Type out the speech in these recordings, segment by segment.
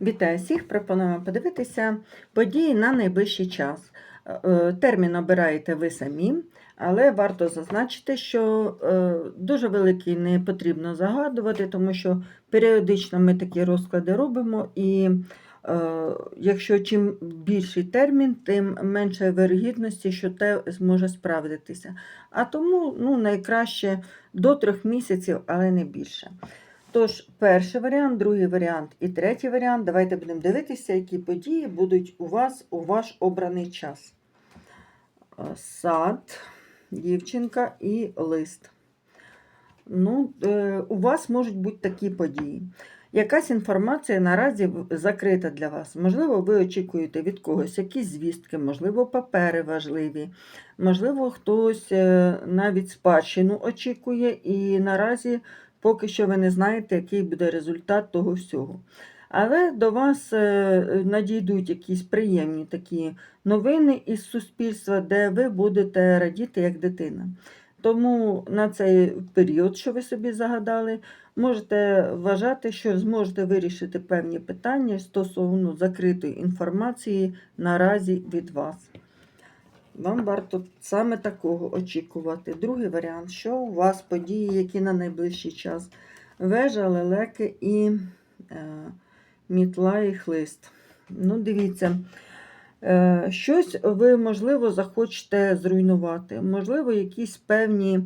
Вітаю всіх! Пропонуємо подивитися події на найближчий час. Е, Термін обираєте ви самі, але варто зазначити, що е, дуже великий не потрібно загадувати, тому що періодично ми такі розклади робимо, і е, якщо чим більший термін, тим менше вирогідності, що те зможе справдитися. А тому ну, найкраще до трьох місяців, але не більше. Тож, перший варіант, другий варіант і третій варіант. Давайте будемо дивитися, які події будуть у вас у ваш обраний час. Е, Сад, дівчинка і лист. Ну, е, у вас можуть бути такі події. Якась інформація наразі закрита для вас. Можливо, ви очікуєте від когось якісь звістки, можливо, папери важливі, можливо, хтось е, навіть спадщину очікує, і наразі поки що ви не знаєте, який буде результат того всього. Але до вас е, надійдуть якісь приємні такі новини із суспільства, де ви будете радіти як дитина. Тому на цей період, що ви собі загадали, можете вважати, що зможете вирішити певні питання стосовно закритої інформації наразі від вас. Вам варто саме такого очікувати. Другий варіант, що у вас події, які на найближчий час. Вежа, лелеки і е, мітла і хлист. Ну, дивіться, е, щось ви, можливо, захочете зруйнувати. Можливо, якісь певні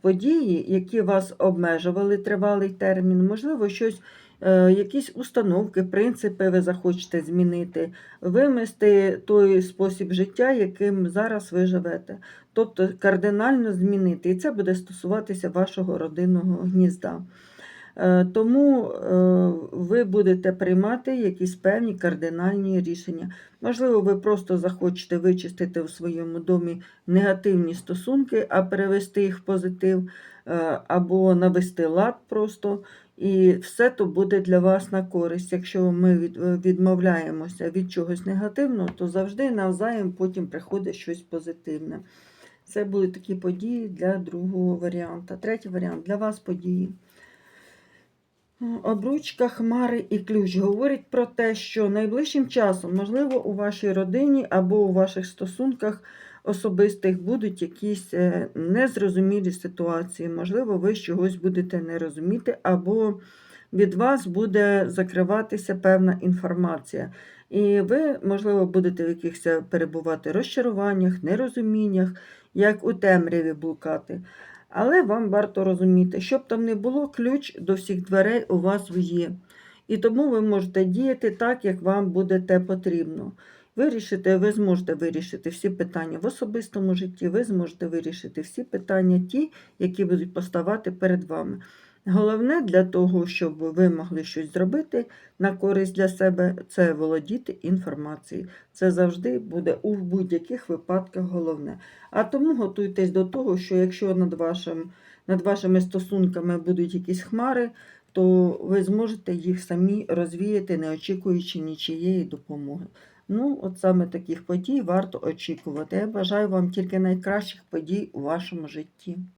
події, які вас обмежували тривалий термін, можливо, щось. е, Якісь установки, принципи ви захочете змінити, вимести той спосіб життя, яким зараз ви живете. Тобто кардинально змінити. І це буде стосуватися вашого родинного гнізда. Е, Тому е, ви будете приймати якісь певні кардинальні рішення. Можливо, ви просто захочете вичистити у своєму домі негативні стосунки, а перевести їх в позитив, е, або навести лад просто. І все то буде для вас на користь. Якщо ми відмовляємося від чогось негативного, то завжди навзаєм потім приходить щось позитивне. Це були такі події для другого варіанта. Третій варіант для вас події. Обручка, хмари і ключ говорять про те, що найближчим часом, можливо, у вашій родині або у ваших стосунках особистих будуть якісь е, незрозумілі ситуації. Можливо, ви чогось будете не розуміти, або від вас буде закриватися певна інформація. І ви, можливо, будете в якихось перебувати розчаруваннях, нерозуміннях, як у темряві блукати. Але вам варто розуміти, щоб там не було, ключ до всіх дверей у вас є. І тому ви можете діяти так, як вам буде те потрібно. Вирішити, ви зможете вирішити всі питання в особистому житті, ви зможете вирішити всі питання, ті, які будуть поставати перед вами. Головне для того, щоб ви могли щось зробити на користь для себе, це володіти інформацією. Це завжди буде у будь-яких випадках головне. А тому готуйтесь до того, що якщо над, вашим, над вашими стосунками будуть якісь хмари, то ви зможете їх самі розвіяти, не очікуючи нічиєї допомоги. Ну, от саме таких подій варто очікувати. Я бажаю вам тільки найкращих подій у вашому житті.